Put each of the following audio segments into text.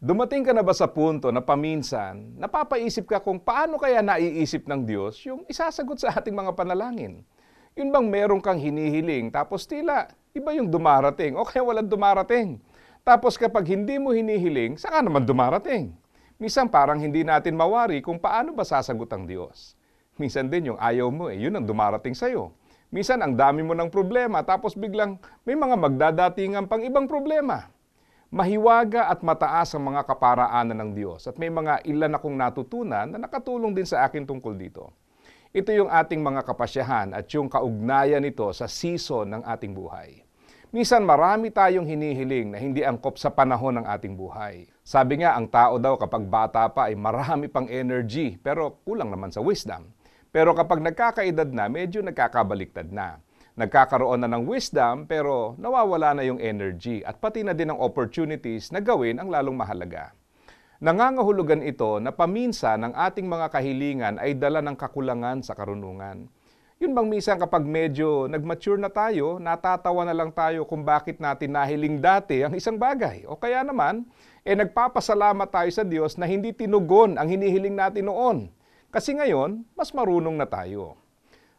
Dumating ka na ba sa punto na paminsan, napapaisip ka kung paano kaya naiisip ng Diyos yung isasagot sa ating mga panalangin? Yun bang meron kang hinihiling tapos tila iba yung dumarating o kaya walang dumarating? Tapos kapag hindi mo hinihiling, saka naman dumarating? Minsan parang hindi natin mawari kung paano ba sasagot ang Diyos. Minsan din yung ayaw mo eh, yun ang dumarating sa'yo. Minsan ang dami mo ng problema tapos biglang may mga magdadatingan pang ibang problema. Mahiwaga at mataas ang mga kaparaanan ng Diyos at may mga ilan akong natutunan na nakatulong din sa akin tungkol dito. Ito yung ating mga kapasyahan at yung kaugnayan nito sa season ng ating buhay. Minsan marami tayong hinihiling na hindi angkop sa panahon ng ating buhay. Sabi nga, ang tao daw kapag bata pa ay marami pang energy pero kulang naman sa wisdom. Pero kapag nagkakaedad na, medyo nagkakabaliktad na. Nagkakaroon na ng wisdom pero nawawala na yung energy at pati na din ang opportunities na gawin ang lalong mahalaga. Nangangahulugan ito na paminsan ang ating mga kahilingan ay dala ng kakulangan sa karunungan. Yun bang minsan kapag medyo nag-mature na tayo, natatawa na lang tayo kung bakit natin nahiling dati ang isang bagay. O kaya naman, eh nagpapasalamat tayo sa Diyos na hindi tinugon ang hinihiling natin noon. Kasi ngayon, mas marunong na tayo.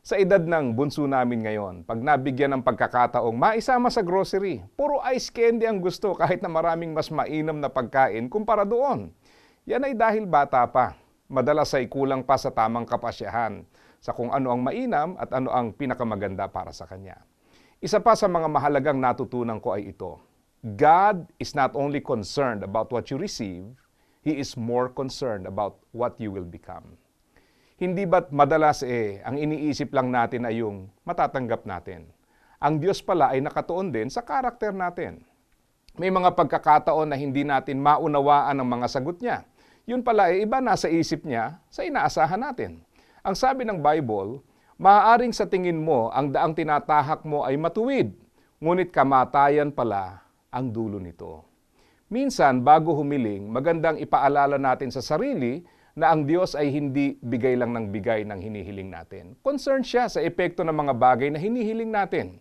Sa edad ng bunso namin ngayon, pag nabigyan ng pagkakataong maisama sa grocery, puro ice candy ang gusto kahit na maraming mas mainam na pagkain kumpara doon. Yan ay dahil bata pa. Madalas ay kulang pa sa tamang kapasyahan sa kung ano ang mainam at ano ang pinakamaganda para sa kanya. Isa pa sa mga mahalagang natutunan ko ay ito. God is not only concerned about what you receive, He is more concerned about what you will become. Hindi ba't madalas eh, ang iniisip lang natin ay yung matatanggap natin. Ang Diyos pala ay nakatuon din sa karakter natin. May mga pagkakataon na hindi natin maunawaan ang mga sagot niya. Yun pala ay iba nasa isip niya sa inaasahan natin. Ang sabi ng Bible, maaaring sa tingin mo ang daang tinatahak mo ay matuwid, ngunit kamatayan pala ang dulo nito. Minsan, bago humiling, magandang ipaalala natin sa sarili na ang Diyos ay hindi bigay lang ng bigay ng hinihiling natin. Concerned siya sa epekto ng mga bagay na hinihiling natin.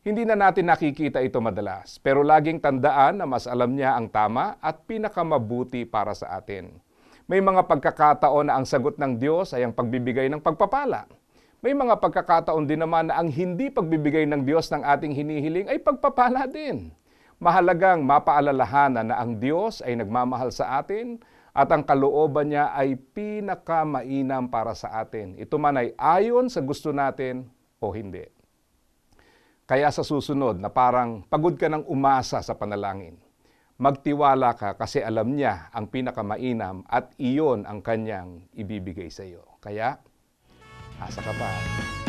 Hindi na natin nakikita ito madalas, pero laging tandaan na mas alam niya ang tama at pinakamabuti para sa atin. May mga pagkakataon na ang sagot ng Diyos ay ang pagbibigay ng pagpapala. May mga pagkakataon din naman na ang hindi pagbibigay ng Diyos ng ating hinihiling ay pagpapala din. Mahalagang mapaalalahanan na ang Diyos ay nagmamahal sa atin at ang kalooban niya ay pinakamainam para sa atin. Ito man ay ayon sa gusto natin o hindi. Kaya sa susunod na parang pagod ka ng umasa sa panalangin, magtiwala ka kasi alam niya ang pinakamainam at iyon ang kanyang ibibigay sa iyo. Kaya, asa ka pa.